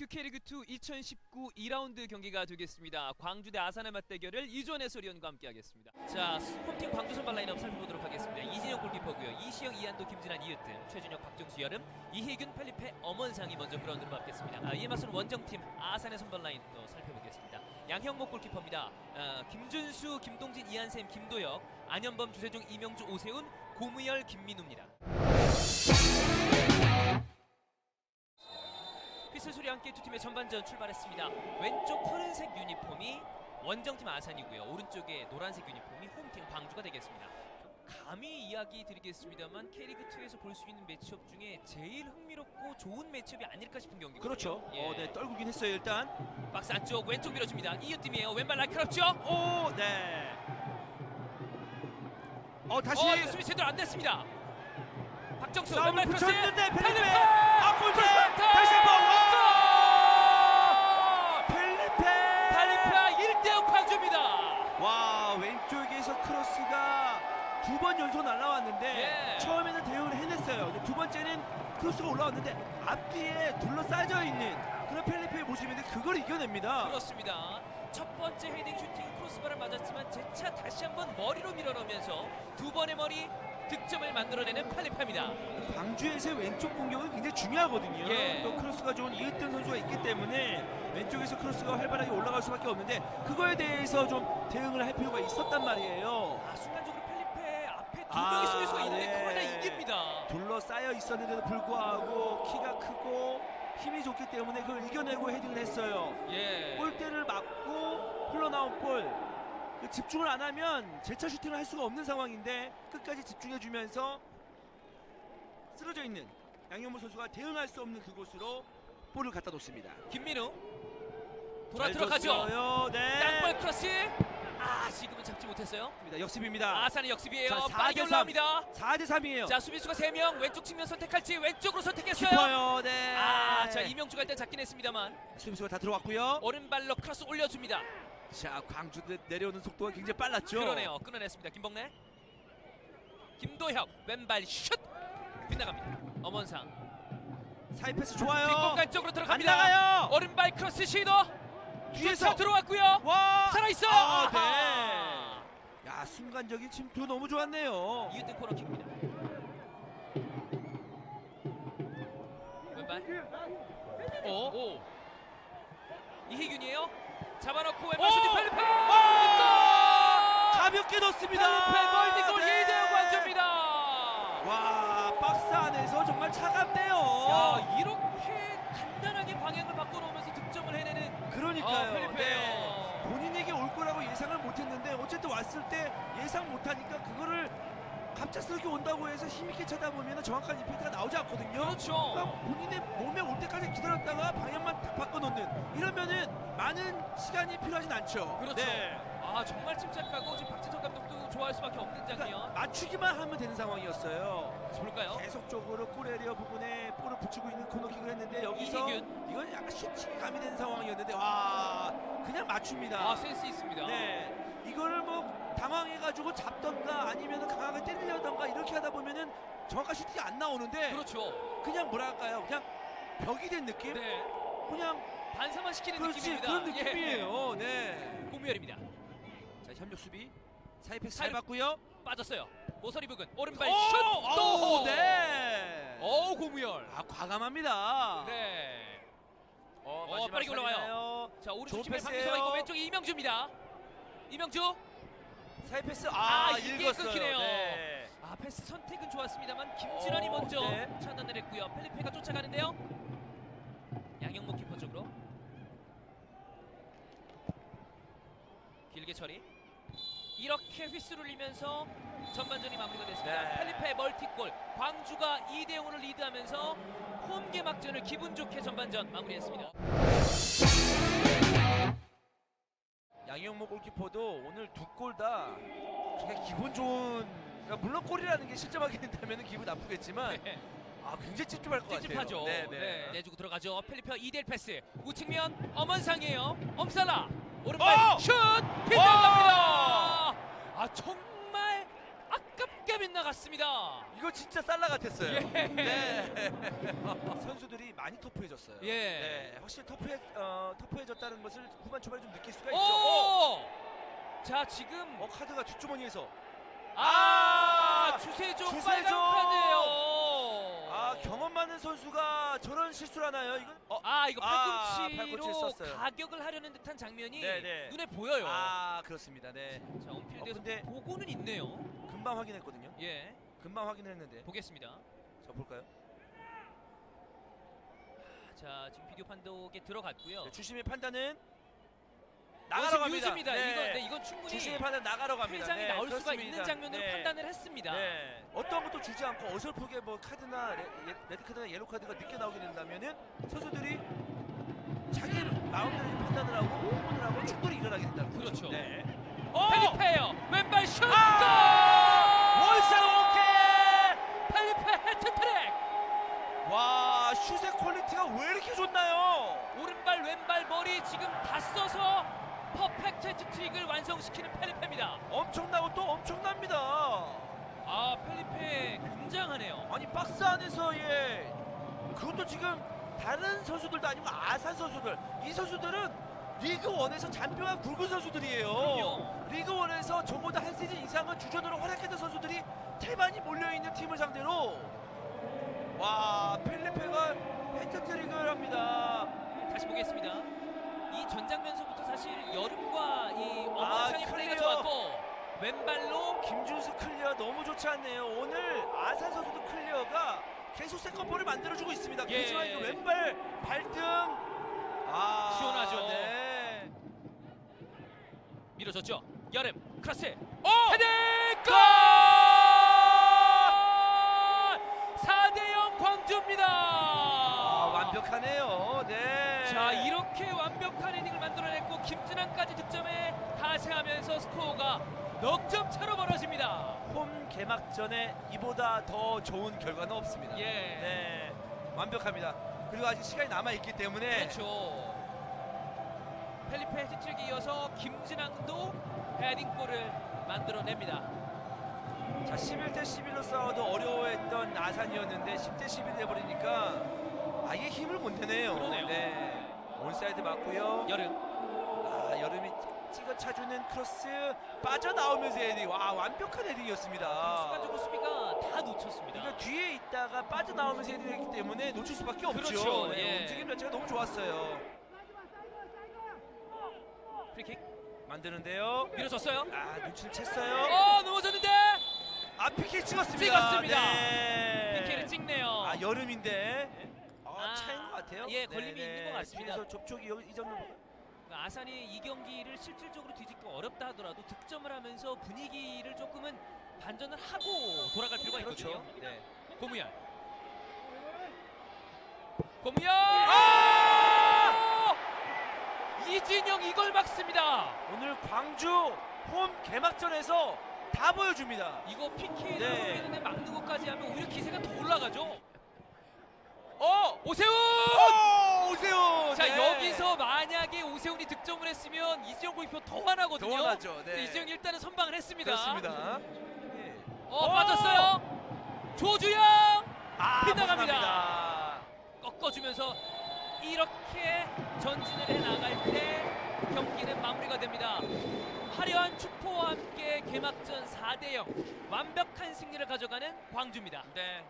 QK리그 2 2019 2라운드 경기가 되겠습니다. 광주 대 아산의 맞대결을 이존 해설위원과 함께하겠습니다. 자, 홈팀 광주 선발 라인업 살펴보도록 하겠습니다. 이진영 골키퍼고요. 이시영, 이한도, 김진환, 이으뜸, 최준혁, 박정수, 여름, 이혜균, 팔리페, 엄원상이 먼저 그라운드로 밟겠습니다. 아, 이에 맞서는 원정팀 아산의 선발 라인 또 살펴보겠습니다. 양형목 골키퍼입니다. 아, 김준수, 김동진, 이한샘, 김도혁, 안현범, 주세종, 이명주, 오세훈, 고무열, 김민우입니다. 소리 함께 두 팀의 전반전 출발했습니다. 왼쪽 푸른색 유니폼이 원정팀 아산이고요. 오른쪽에 노란색 유니폼이 홈팀 광주가 되겠습니다. 감히 이야기 드리겠습니다만 K리그 2에서 볼 수 있는 매치업 중에 제일 흥미롭고 좋은 매치업이 아닐까 싶은 경기거든요. 그렇죠. 예. 어, 네, 떨구긴 했어요 일단. 박스 안쪽 왼쪽 밀어줍니다. 이웃팀이에요. 왼발 날카롭죠? 오, 네. 어, 다시 어, 수비 제대로 안 됐습니다. 박정수 왼발 크로스. 붙였는데 펠리페. 펠리페! 아. 다시 한번. 와! 펠리페. 팔리파 1대0 광주입니다. 와, 왼 쪽에서 크로스가 두 번 연속 날라왔는데 예. 처음에는 대응을 해냈어요. 두 번째는 크로스가 올라왔는데 앞뒤에 둘러싸여 있는 그런 펠리페의 모습인데 그걸 이겨냅니다. 그렇습니다. 첫 번째 헤딩 슈팅 크로스바를 맞았지만 재차 다시 한번 머리로 밀어넣으면서 두 번의 머리 득점을 만들어내는 팔리파입니다. 광주에서의 왼쪽 공격은 굉장히 중요하거든요. 예. 또 크로스가 좋은 이으뜸 선수가 있기 때문에 왼쪽에서 크로스가 활발하게 올라갈 수밖에 없는데 그거에 대해서 좀 대응을 할 필요가 있었단 말이에요. 아, 순간적으로 팔리페 앞에 두 아, 명이 쏠 수가 있는데 네. 그걸 다 이깁니다. 둘러싸여 있었는데도 불구하고 키가 크고 힘이 좋기 때문에 그걸 이겨내고 헤딩을 했어요. 예. 골대를 맞고 흘러나온 볼. 그 집중을 안 하면 재차 슈팅을 할 수가 없는 상황인데 끝까지 집중해주면서 쓰러져 있는 양현모 선수가 대응할 수 없는 그곳으로 볼을 갖다 놓습니다. 김민우 돌아 잘 들어가죠. 줬어요. 네. 땅볼 크로스. 아, 지금은 잡지 못했어요. 역습입니다. 아산의 역습이에요. 자, 4대 빠르게 3. 올라옵니다. 4대 3이에요. 자, 수비수가 세명 왼쪽 측면 선택할지 왼쪽으로 선택했어요. 깊어요. 네. 아, 자 이명주가 일단 잡긴 했습니다만 수비수가 다 들어왔고요. 오른발로 크로스 올려줍니다. 자, 광주 내- 내려오는 속도가 굉장히 빨랐죠. 그러네요. 끊어냈습니다. 김봉래. 김도혁 왼발 슛 빗나갑니다. 엄원상 사이 패스 좋아요. 뒷공간 쪽으로 안 들어갑니다. 나가요. 오른발 크로스 시도 뒤에서 차 들어왔고요. 와 살아있어. 아, 아하. 네. 야 순간적인 침투 너무 좋았네요. 이웃등 코너킥입니다. 왼발. 오. 오. 이희균이에요. 잡아놓고 왼발 오! 슈팅 팔리페. 와! 가볍게 넣습니다. 팔리페 멀티골 네. 2대0 완주입니다. 와 박스 안에서 정말 차갑네요. 야 이렇게 간단하게 방향을 바꿔놓으면서 득점을 해내는 그러니까요. 아, 펠리페예요. 네. 본인에게 올 거라고 예상을 못했는데 어쨌든 왔을 때 예상 못하니까 그거를 갑작스럽게 온다고 해서 힘있게 쳐다보면 정확한 임팩트가 나오지 않거든요. 그렇죠. 그러니까 본인의 몸에 올 때까지 기다렸다가 방향만 딱 바꿔놓는 이러면은 많은 시간이 필요하진 않죠. 그렇죠. 네. 아 정말 침착하고 지금 박진성 감독도 좋아할 수밖에 없는 그러니까 장면. 맞추기만 하면 되는 상황이었어요. 볼까요? 계속적으로 골에리어 부분에 볼을 붙이고 있는 코너킥을 했는데 여기서 이희균. 이건 약간 슈팅이 가미된 상황이었는데 와 그냥 맞춥니다. 아 센스 있습니다. 네. 이거를 뭐 당황해가지고 잡던가 아니면 강하게 때리려던가 이렇게 하다 보면은 정확한 슈팅이 안 나오는데 그렇죠. 그냥 뭐랄까요 그냥 벽이 된 느낌? 네. 그냥 반사만 시키는 그렇지 느낌입니다. 그런 예. 느낌이에요. 네. 고무열입니다. 자 현역 수비 사이 패스 사이- 잘 받고요. 빠졌어요. 모서리 부근 오른발 오! 슛 또. 오, 네. 어우 고무열. 아 과감합니다. 네. 어, 어, 마지막 빠르게 올라와요. 살리나요? 자 오른쪽 좋은 패스예요. 상수가 있고 왼쪽에 이명주입니다. 이명주. 사이 패스 아, 아, 이게 읽었어요. 끊기네요. 네. 아 패스 선택은 좋았습니다만 김진환이 어, 먼저 네. 차단을 했고요. 펠리페가 쫓아가는데요. 양영목 키퍼 쪽으로 길게 처리. 이렇게 휘슬 울리면서 전반전이 마무리가 됐습니다. 네. 펠리페 멀티골. 광주가 2대 0으로 리드하면서 홈 개막전을 기분 좋게 전반전 마무리했습니다. 양영모 골키퍼도 오늘 두 골 다 기분 좋은 그러니까 물론 골이라는 게 실점하게 된다면 기분 나쁘겠지만 네. 아 굉장히 찝찝할 것 같아요. 찝찝하죠. 네, 네, 네. 내주고 들어가죠. 펠리페 2대1 패스. 우측면 엄원상이에요. 엄살라. 어! 오른발 슛! 빗나갑니다. 아 정말 아깝게 빗나갔습니다. 이거 진짜 살라 같았어요. 예. 네. 선수들이 많이 터프해졌어요. 예. 네, 확실히 터프해 어, 터프해졌다는 것을 후반 초반에 좀 느낄 수가 있죠. 어, 오! 자 지금 어, 카드가 뒷주머니에서 아, 아! 주세종 주세종! 빨간 카드예요. 아 경험 많은 선수가 저런 실수를 하나요? 이건 어, 아 이거 아, 팔꿈치로 팔꿈치를 썼어요. 가격을 하려는 듯한 장면이 네, 네. 눈에 보여요. 아 그렇습니다. 네, 자 온필드에서 어, 근데- 보고는 있네요. 금방 확인했거든요. 예, 금방 확인했는데, 보겠습니다. 자 볼까요? 자 지금 비디오 판독에 들어갔고요. 네, 주심의 판단은 나가러 갑니다. 유즈입니다. 네. 이건 네, 이건 충분히 주심의 판단 나가러 갑니다. 회장이 네, 나올 수가 그렇습니다. 있는 장면으로 네. 판단을 했습니다. 네. 어떤 것도 주지 않고 어설프게 뭐 카드나 레, 예- 레드 카드나 옐로 카드가 늦게 나오게 된다면은 선수들이 자기 마음대로 판단을 하고 흥분을 하고 충돌이 일어나게 된다는 거죠. 그렇죠. 네. 펠리페요 왼발 슛! 아! 원샷 오케이! 펠리페 헤트트릭! 와 슛의 퀄리티가 왜 이렇게 좋나요? 오른발 왼발 머리 지금 다 써서 퍼펙트 헤트트릭을 완성시키는 펠리페입니다. 엄청나고 또 엄청납니다. 아 펠리페 굉장하네요. 아니 박스 안에서의 그것도 지금 다른 선수들도 아니고 아산 선수들 이 선수들은 리그 원에서 잔병한 굵은 선수들이에요. 리그 원에서 저보다 한 시즌 이상은 주전으로 활약했던 선수들이 태반이 몰려 있는 팀을 상대로 와 필리페가 헤트트릭을 합니다. 다시 보겠습니다. 이 전장면서부터 사실 여름과 이 아, 어머상의 플레이가 클리어. 좋았고 왼발로 김준수 클리어 너무 좋지 않네요. 오늘 아산 선수도 클리어가 계속 세컨볼을 만들어주고 있습니다. 예. 그렇지만 이거 왼발 발등 아 시원하죠. 네. 밀어줬죠. 여름 크로스 어! 헤딩 골! 4대 0 광주입니다. 아, 완벽하네요. 네. 자 이렇게 완벽한 헤딩을 만들어냈고 김진환까지 득점에 가세하면서 스코어가 넉점 차로 벌어집니다. 홈 개막전에 이보다 더 좋은 결과는 없습니다. 예. 네. 완벽합니다. 그리고 아직 시간이 남아 있기 때문에 그렇죠. 펠리페 헤트트릭에 이어서 김진환도 헤딩골을 만들어냅니다. 자 11대 11로 싸워도 어려워했던 아산이었는데 10대 11이 돼버리니까 아예 힘을 못 내네요. 그러네요. 네. 온사이드 맞고요. 여름 찍어 차주는 크로스 빠져나오면서 헤딩. 와 완벽한 헤딩이었습니다. 순간적으로 수비가 다 놓쳤습니다. 그러니까 뒤에 있다가 빠져나오면서 헤딩했기 때문에 놓칠 수밖에 없죠. 그렇죠. 네, 예. 움직임 자체가 너무 좋았어요. 프리킥 만드는데요. 밀어줬어요. 아 눈치를 챘어요. 어 넘어졌는데 아 PK 찍었습니다. 찍었습니다. 네. PK를 찍네요. 아 여름인데 아, 아, 차인 것 같아요. 예, 걸림이 있는 것 같습니다. 그래서 접촉이 여기 이 정도. 그러니까 아산이 이 경기를 실질적으로 뒤집기 어렵다 하더라도 득점을 하면서 분위기를 조금은 반전을 하고 돌아갈 필요가 있거든요. 그렇죠. 네. 고무현. 고무현. 아! 이진영 이걸 막습니다. 오늘 광주 홈 개막전에서 다 보여줍니다. 이거 PK를 네. 노리는데 막는 것까지 하면 오히려 기세가 더 올라가죠. 어, 오세훈. 오, 오세훈. 자 네. 여기서 만약에 오세훈이 득점을 했으면 이지영 골키퍼 더 화나거든요. 더 화나죠. 네. 근데 이지영 일단은 선방을 했습니다. 그렇습니다. 예. 어 오! 빠졌어요. 조주영 아, 빗나갑니다. 벗어납니다. 꺾어주면서 이렇게 전진을 해 나갈 때 경기는 마무리가 됩니다. 화려한 축포와 함께 개막전 4대0 완벽한 승리를 가져가는 광주입니다. 네.